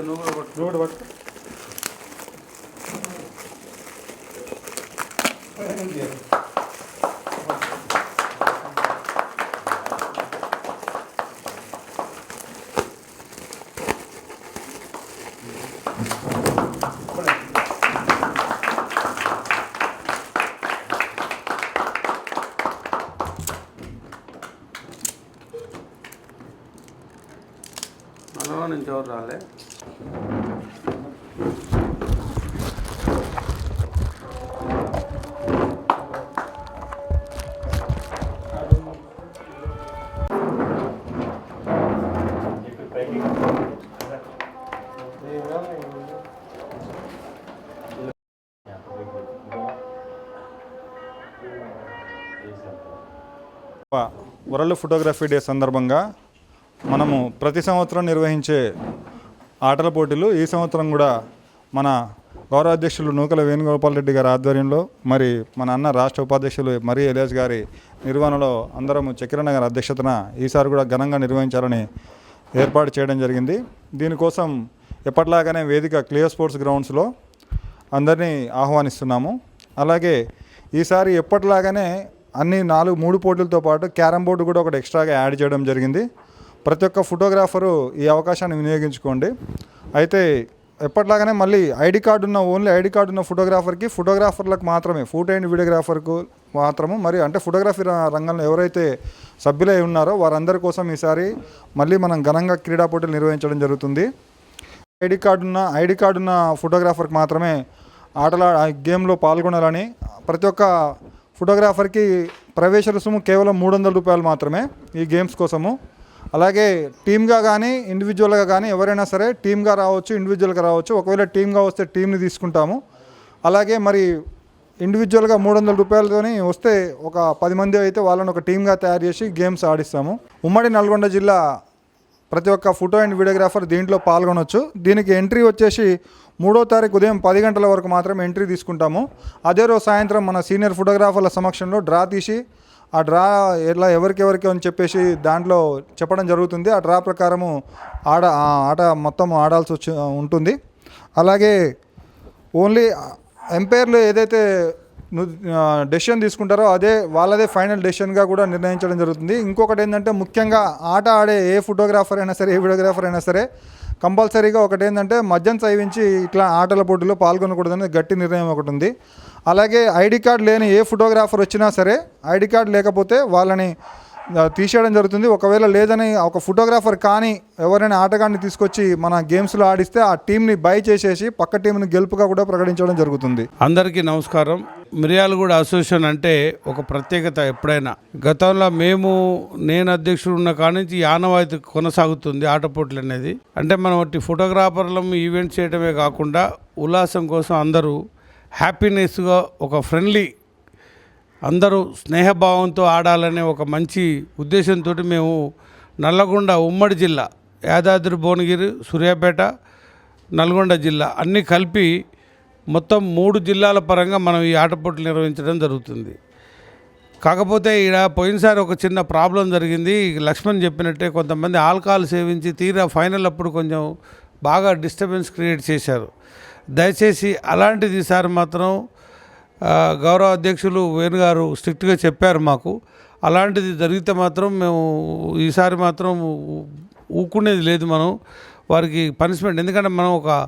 నువ్వు కూడా పట్టుకో. నువ్వు వరల్డ్ ఫోటోగ్రఫీ డే సందర్భంగా మనము ప్రతి సంవత్సరం నిర్వహించే ఆటల పోటీలు ఈ సంవత్సరం కూడా మన గౌరవాధ్యక్షులు నూకల వేణుగోపాల్ రెడ్డి గారి ఆధ్వర్యంలో మరి మన అన్న రాష్ట్ర ఉపాధ్యక్షులు మరి ఎలియాస్ గారి నిర్వహణలో అందరం చక్రన్న గారి అధ్యక్షతన ఈసారి కూడా ఘనంగా నిర్వహించాలని ఏర్పాటు చేయడం జరిగింది. దీనికోసం ఎప్పటిలాగానే వేదిక క్లియర్ స్పోర్ట్స్ గ్రౌండ్స్లో అందరినీ ఆహ్వానిస్తున్నాము. అలాగే ఈసారి ఎప్పటిలాగానే అన్ని నాలుగు మూడు పోటీలతో పాటు క్యారమ్ బోర్డు కూడా ఒకటి ఎక్స్ట్రాగా యాడ్ చేయడం జరిగింది. ప్రతి ఒక్క ఫోటోగ్రాఫరు ఈ అవకాశాన్ని వినియోగించుకోండి. అయితే ఎప్పటిలాగానే మళ్ళీ ఐడి కార్డు ఉన్న ఓన్లీ ఐడి కార్డు ఉన్న ఫోటోగ్రాఫర్కి ఫోటోగ్రాఫర్లకు మాత్రమే ఫోటో అండ్ వీడియోగ్రాఫర్కు మాత్రము మరి అంటే ఫోటోగ్రఫీ రంగంలో ఎవరైతే సభ్యులై ఉన్నారో వారందరి కోసం ఈసారి మళ్ళీ మనం ఘనంగా క్రీడా పోటీలు నిర్వహించడం జరుగుతుంది. ఐడి కార్డు ఉన్న ఐడి కార్డు ఉన్న ఫోటోగ్రాఫర్కి మాత్రమే ఆటల గేమ్లో పాల్గొనాలని ప్రతి ఒక్క ఫోటోగ్రాఫర్కి ప్రవేశ రుసుము కేవలం మూడు వందల రూపాయలు మాత్రమే ఈ గేమ్స్ కోసము. అలాగే టీమ్గా కానీ ఇండివిజువల్గా కానీ ఎవరైనా సరే టీమ్గా రావచ్చు ఇండివిజువల్గా రావచ్చు. ఒకవేళ టీమ్గా వస్తే టీంని తీసుకుంటాము. అలాగే మరి ఇండివిజువల్గా మూడు వందల రూపాయలతోని వస్తే ఒక పది మంది అయితే వాళ్ళని ఒక టీమ్గా తయారు చేసి గేమ్స్ ఆడిస్తాము. ఉమ్మడి నల్గొండ జిల్లా ప్రతి ఒక్క ఫోటో అండ్ వీడియోగ్రాఫర్ దీంట్లో పాల్గొనవచ్చు దీనికి ఎంట్రీ వచ్చేసి మూడో తారీఖు ఉదయం పది గంటల వరకు మాత్రం ఎంట్రీ తీసుకుంటాము. అదే రోజు సాయంత్రం మన సీనియర్ ఫోటోగ్రాఫర్ల సమక్షంలో డ్రా తీసి ఆ డ్రా ఎలా ఎవరికెవరికి అని చెప్పేసి దాంట్లో చెప్పడం జరుగుతుంది. ఆ డ్రా ప్రకారము ఆడ ఆ ఆట మొత్తం ఆడాల్సి వచ్చి ఉంటుంది. అలాగే ఓన్లీ ఎంపైర్లు ఏదైతే డెసిషన్ తీసుకుంటారో అదే వాళ్ళదే ఫైనల్ డెసిషన్గా కూడా నిర్ణయించడం జరుగుతుంది. ఇంకొకటి ఏంటంటే ముఖ్యంగా ఆట ఆడే ఏ ఫోటోగ్రాఫర్ అయినా సరే ఏ వీడియోగ్రాఫర్ అయినా సరే కంపల్సరీగా ఒకటి ఏంటంటే మద్యం సేవించి ఇట్లా ఆటల పోటీలో పాల్గొనకూడదని గట్టి నిర్ణయం ఒకటి ఉంది అలాగే ఐడి కార్డు లేని ఏ ఫోటోగ్రాఫర్ వచ్చినా సరే ఐడి కార్డ్ లేకపోతే వాళ్ళని తీసేయడం జరుగుతుంది. ఒకవేళ లేదని ఒక ఫోటోగ్రాఫర్ కానీ ఎవరైనా ఆటగాడిని తీసుకొచ్చి మన గేమ్స్లో ఆడిస్తే ఆ టీంని బై చేసేసి పక్క టీంని గెలుపుగా కూడా ప్రకటించడం జరుగుతుంది. అందరికీ నమస్కారం. మిర్యాలగూడ అసోసియేషన్ అంటే ఒక ప్రత్యేకత ఎప్పుడైనా. గతంలో మేము నేను అధ్యక్షుడు ఉన్న కానించి నుంచి కొనసాగుతుంది ఆట పోటీలు అనేది అంటే మనం ఒకటి ఫోటోగ్రాఫర్లం ఈవెంట్ చేయడమే కాకుండా ఉల్లాసం కోసం అందరూ హ్యాపీనెస్గా ఒక ఫ్రెండ్లీ అందరూ స్నేహభావంతో ఆడాలనే ఒక మంచి ఉద్దేశంతో మేము నల్లగొండ ఉమ్మడి జిల్లా యాదాద్రి భువనగిరి సూర్యాపేట నల్గొండ జిల్లా అన్నీ కలిపి మొత్తం మూడు జిల్లాల పరంగా మనం ఈ ఆటపోట్లు నిర్వహించడం జరుగుతుంది. కాకపోతే ఈడ పోయినసారి ఒక చిన్న ప్రాబ్లం జరిగింది. లక్ష్మణ్ చెప్పినట్టే కొంతమంది ఆల్కహాల్ సేవించి తీరా ఫైనల్ అప్పుడు కొంచెం బాగా డిస్టర్బెన్స్ క్రియేట్ చేశారు. దయచేసి అలాంటిది ఈసారి మాత్రం గౌరవ అధ్యక్షులు వేణుగారు స్ట్రిక్ట్గా చెప్పారు మాకు. అలాంటిది జరిగితే మాత్రం మేము ఈసారి మాత్రం ఊకునేది లేదు మనం. వారికి పనిష్మెంట్. ఎందుకంటే మనం ఒక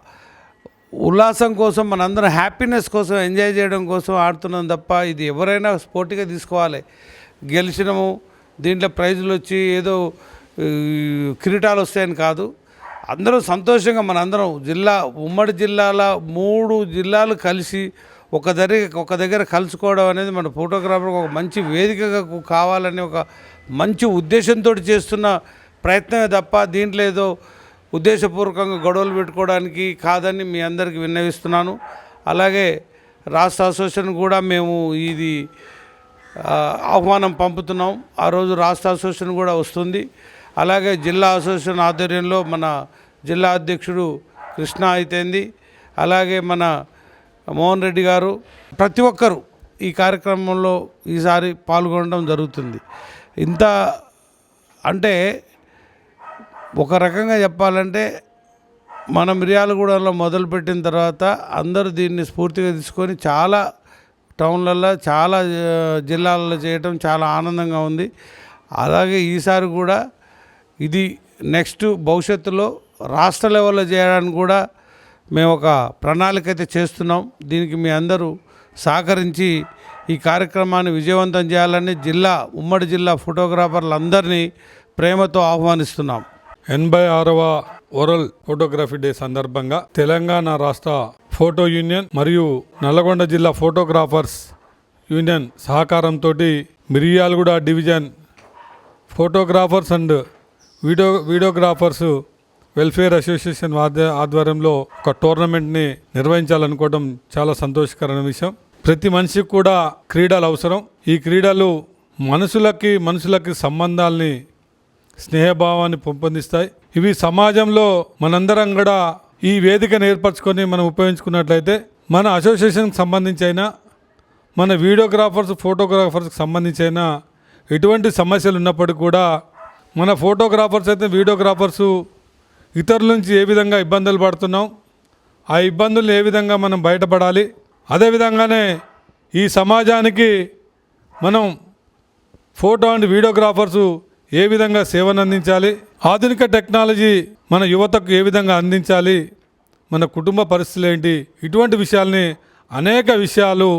ఉల్లాసం కోసం మనందరం హ్యాపీనెస్ కోసం ఎంజాయ్ చేయడం కోసం ఆడుతున్నాం తప్ప ఇది ఎవరైనా స్పోర్టిగా తీసుకోవాలి. గెలిచినము దీంట్లో ప్రైజులు వచ్చి ఏదో కిరీటాలు వస్తాయని కాదు. అందరూ సంతోషంగా మనందరం జిల్లా ఉమ్మడి జిల్లాల మూడు జిల్లాలు కలిసి ఒక దగ్గర ఒక దగ్గర కలుసుకోవడం అనేది మన ఫోటోగ్రాఫర్ ఒక మంచి వేదికగా కావాలని ఒక మంచి ఉద్దేశంతో చేస్తున్న ప్రయత్నమే తప్ప దీంట్లో ఏదో ఉద్దేశపూర్వకంగా గొడవలు పెట్టుకోవడానికి కాదని మీ అందరికీ విన్నవిస్తున్నాను. అలాగే రాష్ట్ర అసోసియేషన్ కూడా మేము ఇది ఆహ్వానం పంపుతున్నాం. ఆ రోజు రాష్ట్ర అసోసియేషన్ కూడా వస్తుంది. అలాగే జిల్లా అసోసియేషన్ ఆధ్వర్యంలో మన జిల్లా అధ్యక్షుడు కృష్ణ అయితేంది. అలాగే మన మోహన్ రెడ్డి గారు ప్రతి ఒక్కరూ ఈ కార్యక్రమంలో ఈసారి పాల్గొనడం జరుగుతుంది. ఇంత అంటే ఒక రకంగా చెప్పాలంటే మన మిర్యాలగూడలో మొదలుపెట్టిన తర్వాత అందరూ దీన్ని స్ఫూర్తిగా తీసుకొని చాలా టౌన్లలో చాలా జిల్లాలలో చేయటం చాలా ఆనందంగా ఉంది. అలాగే ఈసారి కూడా ఇది నెక్స్ట్ భవిష్యత్తులో రాష్ట్ర లెవెల్లో చేయడానికి కూడా మేము ఒక ప్రణాళిక అయితే చేస్తున్నాం. దీనికి మీ అందరూ సహకరించి ఈ కార్యక్రమాన్ని విజయవంతం చేయాలని జిల్లా ఉమ్మడి జిల్లా ఫోటోగ్రాఫర్లందరినీ ప్రేమతో ఆహ్వానిస్తున్నాం. ఎనభై ఆరవ ఓరల్ ఫోటోగ్రఫీ డే సందర్భంగా తెలంగాణ రాష్ట్ర ఫోటో యూనియన్ మరియు నల్లగొండ జిల్లా ఫోటోగ్రాఫర్స్ యూనియన్ సహకారంతో Miryalaguda division photographers and video videographers welfare association ఆధ్వర్యంలో ఒక టోర్నమెంట్ని నిర్వహించాలనుకోవడం చాలా సంతోషకరమైన విషయం. ప్రతి మనిషికి కూడా క్రీడలు అవసరం. ఈ క్రీడలు మనుషులకి మనుషులకి సంబంధాల్ని స్నేహభావాన్ని పెంపొందిస్తాయి. ఇవి సమాజంలో మనందరం కూడా ఈ వేదికను ఏర్పరచుకొని మనం ఉపయోగించుకున్నట్లయితే మన అసోసియేషన్కి సంబంధించి అయినా మన వీడియోగ్రాఫర్స్ ఫోటోగ్రాఫర్స్కి సంబంధించి అయినా ఎటువంటి సమస్యలు ఉన్నప్పటికీ కూడా మన ఫోటోగ్రాఫర్స్ అయితే వీడియోగ్రాఫర్సు ఇతరుల నుంచి ఏ విధంగా ఇబ్బందులు పడుతున్నాం ఆ ఇబ్బందులు ఏ విధంగా మనం బయటపడాలి అదేవిధంగానే ఈ సమాజానికి మనం ఫోటో అండ్ వీడియోగ్రాఫర్సు ఏ విధంగా సేవను అందించాలి ఆధునిక టెక్నాలజీ మన యువతకు ఏ విధంగా అందించాలి మన కుటుంబ పరిస్థితులు ఏంటి ఇటువంటి విషయాల్ని అనేక విషయాలు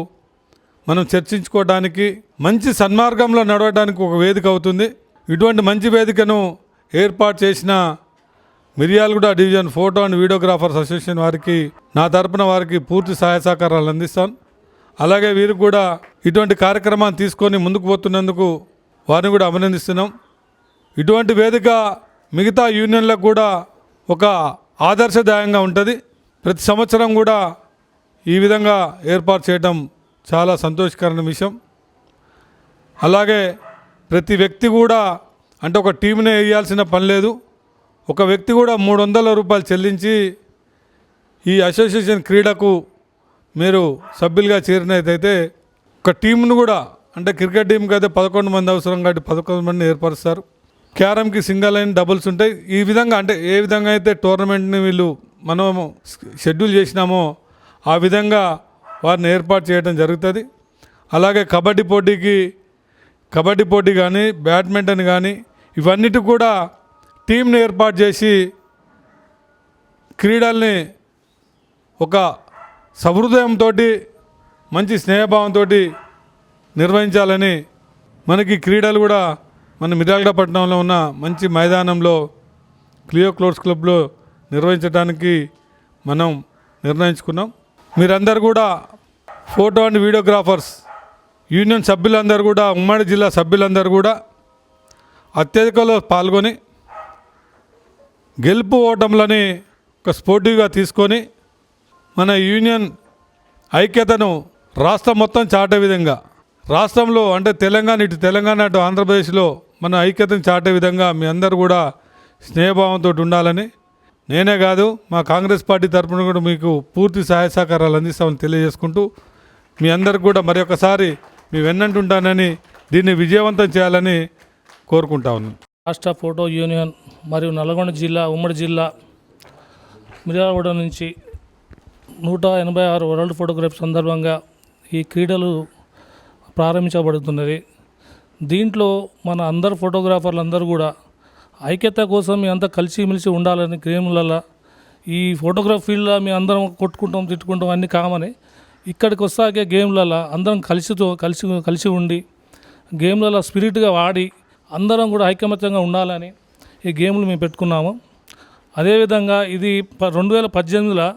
మనం చర్చించుకోవడానికి మంచి సన్మార్గంలో నడవడానికి ఒక వేదిక అవుతుంది. ఇటువంటి మంచి వేదికను ఏర్పాటు చేసిన Miryalaguda division photo and videographers association వారికి నా తరపున వారికి పూర్తి సహాయ సహకారాలు అందిస్తాను. అలాగే వీరికి కూడా ఇటువంటి కార్యక్రమాన్ని తీసుకొని ముందుకు పోతున్నందుకు వారిని కూడా అభినందిస్తున్నాం. ఇటువంటి వేదిక మిగతా యూనియన్లకు కూడా ఒక ఆదర్శదాయంగా ఉంటుంది. ప్రతి సంవత్సరం కూడా ఈ విధంగా ఏర్పాటు చేయడం చాలా సంతోషకరమైన విషయం. అలాగే ప్రతి వ్యక్తి కూడా అంటే ఒక టీంనే వేయాల్సిన పని లేదు. ఒక వ్యక్తి కూడా మూడు వందల రూపాయలు చెల్లించి ఈ అసోసియేషన్ క్రీడకు మీరు సభ్యులుగా చేరినైతే ఒక టీంను కూడా అంటే క్రికెట్ టీంకి అయితే పదకొండు మంది అవసరం కాబట్టి పదకొండు మందిని ఏర్పరుస్తారు. క్యారమ్కి సింగల్ అయిన డబుల్స్ ఉంటాయి. ఈ విధంగా అంటే ఏ విధంగా అయితే టోర్నమెంట్ని వీళ్ళు మనం షెడ్యూల్ చేసినామో ఆ విధంగా వారిని ఏర్పాటు చేయడం జరుగుతుంది. అలాగే కబడ్డీ పోటీకి కబడ్డీ పోటీ కానీ బ్యాడ్మింటన్ కానీ ఇవన్నిటి కూడా టీంని ఏర్పాటు చేసి క్రీడల్ని ఒక సహృదయంతో మంచి స్నేహభావంతో నిర్వహించాలని మనకి క్రీడలు కూడా మన మిర్యాలగూడపట్నంలో ఉన్న మంచి మైదానంలో క్లియో క్లోర్స్ క్లబ్లో నిర్వహించడానికి మనం నిర్ణయించుకున్నాం. మీరందరూ కూడా ఫోటో అండ్ వీడియోగ్రాఫర్స్ యూనియన్ సభ్యులందరూ కూడా ఉమ్మడి జిల్లా సభ్యులందరూ కూడా అత్యధికలో పాల్గొని గెలుపు ఓటములని ఒక స్పోర్టివ్గా తీసుకొని మన యూనియన్ ఐక్యతను రాష్ట్రం మొత్తం చాటే విధంగా రాష్ట్రంలో అంటే తెలంగాణ ఇటు తెలంగాణ అటు ఆంధ్రప్రదేశ్లో మన ఐక్యతను చాటే విధంగా మీ అందరు కూడా స్నేహభావంతో ఉండాలని నేనే కాదు మా కాంగ్రెస్ పార్టీ తరపున కూడా మీకు పూర్తి సహాయ సహకారాలు అందిస్తామని తెలియజేసుకుంటూ మీ అందరికి కూడా మరొకసారి మీ వెన్నంటుంటానని దీన్ని విజయవంతం చేయాలని కోరుకుంటా ఉన్నాను. రాష్ట్ర ఫోటో యూనియన్ మరియు నల్గొండ జిల్లా ఉమ్మడి జిల్లా మిర్యాలగూడ నుంచి నూట ఎనభై ఆరు వరల్డ్ ఫోటోగ్రఫీ సందర్భంగా ఈ క్రీడలు ప్రారంభించబడుతున్నది. దీంట్లో మన అందరు ఫోటోగ్రాఫర్లు అందరూ కూడా ఐక్యత కోసం మీ అంతా కలిసిమెలిసి ఉండాలని గేమ్లలో ఈ ఫోటోగ్రఫీ ఫీల్డ్లో మీ అందరం కొట్టుకుంటాం తిట్టుకుంటాం అన్నీ కామని ఇక్కడికి వస్తాకే గేమ్లలో అందరం కలిసితో కలిసి కలిసి ఉండి గేమ్లలో స్పిరిట్గా ఆడి అందరం కూడా ఐకమత్యంగా ఉండాలని ఈ గేమ్లు మేము పెట్టుకున్నాము. అదేవిధంగా ఇది ప రెండు వేల పద్దెనిమిదిలో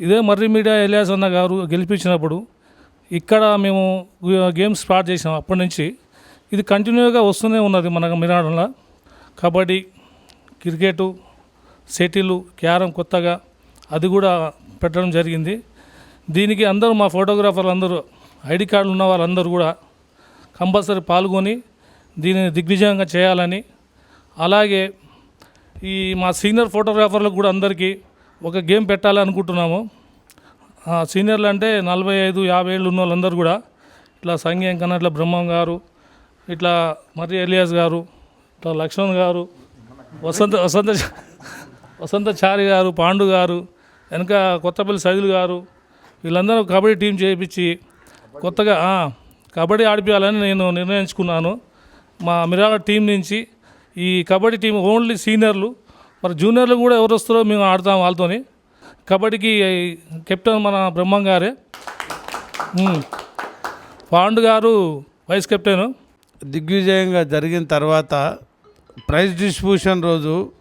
ఇదే మర్రి మీడియా ఎలియాస్ అన్న గారు గెలిపించినప్పుడు ఇక్కడ మేము గేమ్స్ స్టార్ట్ చేసాం అప్పటి నుంచి. ఇది కంటిన్యూగా వస్తూనే ఉన్నది మన మిరాడంలో. కబడ్డీ క్రికెటు సెటిల్ క్యారం కొత్తగా అది కూడా పెట్టడం జరిగింది. దీనికి అందరూ మా ఫోటోగ్రాఫర్లు అందరూ ఐడి కార్డులు ఉన్న వాళ్ళందరూ కూడా కంపల్సరీ పాల్గొని దీనిని దిగ్విజయంగా చేయాలని. అలాగే ఈ మా సీనియర్ ఫోటోగ్రాఫర్లకు కూడా అందరికీ ఒక గేమ్ పెట్టాలి అనుకుంటున్నాము. సీనియర్లు అంటే నలభై ఐదు యాభై ఏళ్ళు ఉన్న వాళ్ళందరూ కూడా ఇట్లా సంగీయం కన్నా ఇట్లా బ్రహ్మం గారు ఇట్లా మరి ఎలియాస్ గారు ఇట్లా లక్ష్మణ్ గారు వసంత వసంత వసంతచారి గారు పాండు గారు వెనక కొత్తపల్లి సైదులు గారు వీళ్ళందరూ కబడ్డీ టీం చేయించి కొత్తగా కబడ్డీ ఆడిపించాలని నేను నిర్ణయించుకున్నాను. మా మిరాల టీం నుంచి ఈ కబడ్డీ టీం ఓన్లీ సీనియర్లు మరి జూనియర్లు కూడా ఎవరు వస్తారో మేము ఆడతాం వాళ్ళతోని. కబడ్డీకి కెప్టెన్ మన బ్రహ్మం గారే. పాండు గారు వైస్ కెప్టెన్. దిగ్విజయంగా జరిగిన తర్వాత ప్రైజ్ డిస్ట్రిబ్యూషన్ రోజు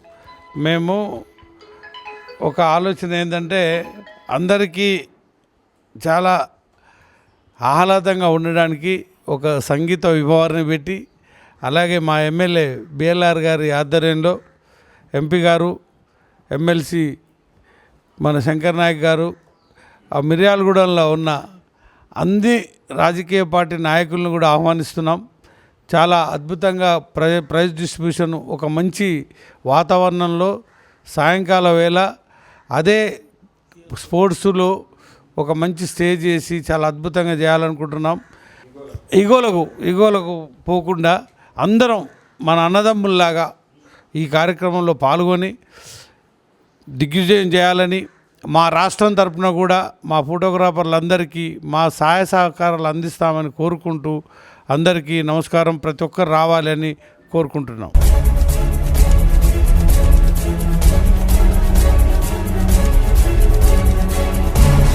మేము ఒక ఆలోచన ఏంటంటే అందరికీ చాలా ఆహ్లాదంగా ఉండడానికి ఒక సంగీత విభావాన్ని పెట్టి అలాగే మా ఎమ్మెల్యే బిఎల్ఆర్ గారి ఆధ్వర్యంలో ఎంపీ గారు ఎమ్మెల్సీ మన శంకర్ నాయక్ గారు ఆ మిర్యాలగూడెంలో ఉన్న అన్ని రాజకీయ పార్టీ నాయకులను కూడా ఆహ్వానిస్తున్నాం. చాలా అద్భుతంగా ప్రై ప్రైజ్ డిస్ట్రిబ్యూషన్ ఒక మంచి వాతావరణంలో సాయంకాల వేళ అదే స్పోర్ట్స్లో ఒక మంచి స్టేజ్ చేసి చాలా అద్భుతంగా చేయాలనుకుంటున్నాం. ఈగోలకు ఈగోలకు పోకుండా అందరం మన అన్నదమ్ముల్లాగా ఈ కార్యక్రమంలో పాల్గొని దిగ్విజయం చేయాలని మా రాష్ట్రం తరపున కూడా మా ఫోటోగ్రాఫర్లందరికీ మా సహాయ సహకారాలు అందిస్తామని కోరుకుంటూ అందరికీ నమస్కారం. ప్రతి ఒక్కరు రావాలని కోరుకుంటున్నాం.